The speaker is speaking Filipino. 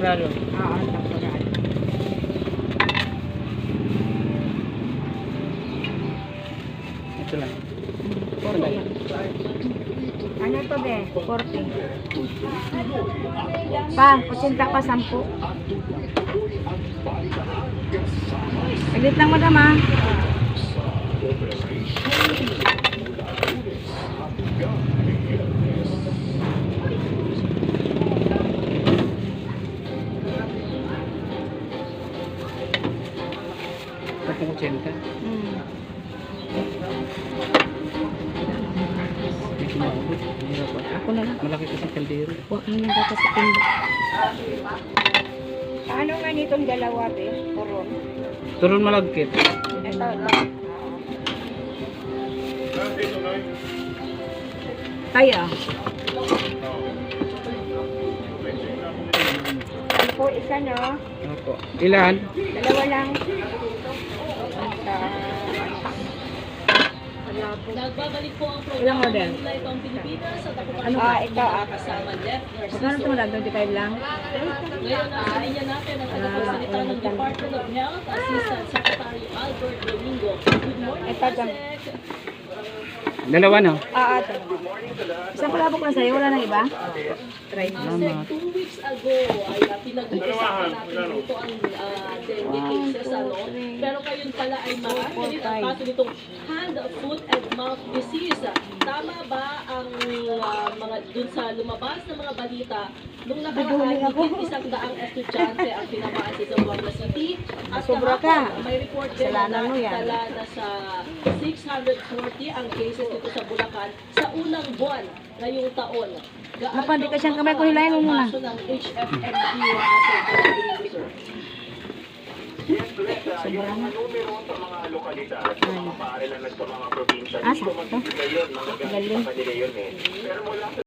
grado. Oo, alam ko Ano to be? 40. Pa, kusinta pa, 10. Agit lang madam. Pati 80. Hmm. Hindi ko maabot. Hirap pa. Ako na lang. Malaki kasi kaldero. Huwag mo nang data sa tindo. Paano nga nitong dalawa be? Turon. Turon malagkit. Ito lang. Kaya. Ano po, isa no? Opo. Ilan? Dalawa lang. Nagbabalik po ang Ilang programa order? Manila itong Pilipinas at ako Ano po ba? ang Ito, ah. kasama Left Magkano ito madam? 25 lang? Ngayon nasa linya natin ang tagapagsalita ng Department of Health Assistant Secretary Albert Domingo. Good morning, Ito, dyan. Asek. Dalawa no? Ah, ito. Isang palabok lang sa'yo, wala nang iba? Try. Asek, two weeks ago ay pinag-uusapan natin dito ang dengue. Ano? Pero kayon pala ay maraming ang kaso nitong hand, foot, and mouth disease. Tama ba ang uh, mga dun sa lumabas na mga balita nung nakaraan higit isang daang estudyante ang tinamaan sa Zamboanga City at Sobra ka. may report din na nakitala na sa 640 ang cases dito sa Bulacan sa unang buwan ngayong taon. Gaano ka siyang kamay ko, hilahin mo muna. ng HFMD wa sa sir? Sobrang na. numero sa mga lokalidad, sa mga paaralan at sa mga probinsya. Ah, Hindi ko magbibigay yun, mga Galing. sa kanila yun eh. Pero mula sa